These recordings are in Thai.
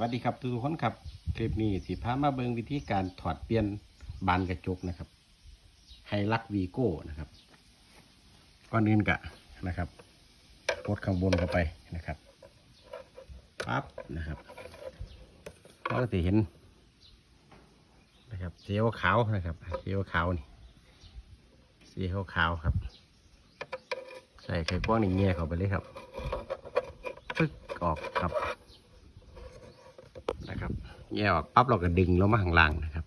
วัสดีครับทุกคนครับคลิปนี้สิพามาเบิ่งวิธีการถอดเปลี่ยนบานกระจกนะครับไฮลักวีโก้นะครับก่อนอื่นกะนะครับกดข้างบนเข้าไปนะครับปั๊บนะครับเราก็จะเห็นนะครับสีขาวนะครับสีขาวนี่สีขาวครับ ใส่ไข่กว้างนี่เงี้ยเข้าไปเลยครับปึ๊กออกครับ แย่ออกปั๊บเราก็ดึงลงมาข้างล่างนะครับ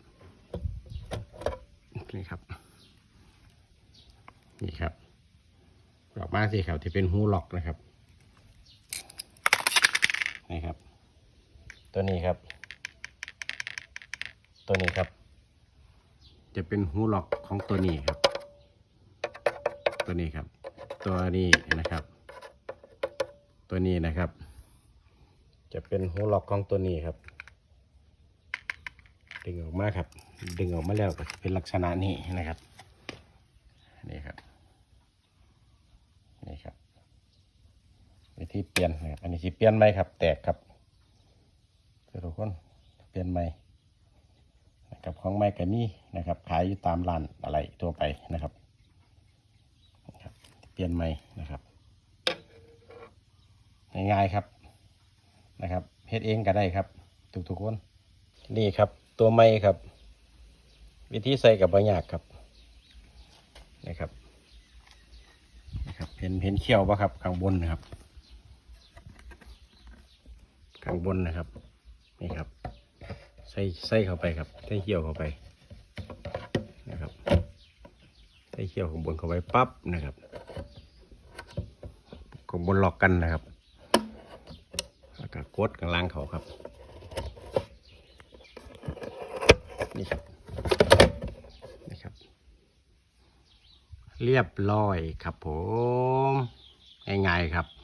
นี่ครับ นี่ครับออกมาสิครับที่เป็นหูล็อกนะครับนี่ครับ ตัวนี้ครับ ตัวนี้ครับ จะเป็นหูล็อกของตัวนี้ครับ ตัวนี้ครับ ตัวนี้นะครับ ตัวนี้นะครับ จะเป็นหูล็อกของตัวนี้ครับ ดึงออกมาครับ ดึงออกมาแล้วก็จะเป็นลักษณะนี้นะครับนี่ครับนี่ครับ วิธีเปลี่ยนนะครับอันนี้สิเปลี่ยนไหมครับ แตกครับทุกคนเปลี่ยนไหมนะครับของไม้กระมี่นะครับ ขายอยู่ตามร้านอะไรทั่วไปนะครับนะครับเปลี่ยนไหมนะครับง่ายๆครับนะครับเฮ็ดเองก็ได้ครับ ทุกๆคนนี่ครับ ตัวไม้ครับ วิธีใส่กับบะยากครับนะครับนะครับเห็นเห็นเขี้ยวปะครับข้างบนนะครับ ข้างบนนะครับนี่ครับ ใส่ใส่เข้าไปครับใส่เขี้ยวเข้าไปนะครับใส่เขี้ยวข้างบนเข้าไปปั๊บนะครับข้างบนล็อกกันนะครับแล้วก็กดกลางเขาครับ นี่ครับนะครับ เรียบร้อยครับผมง่ายๆครับ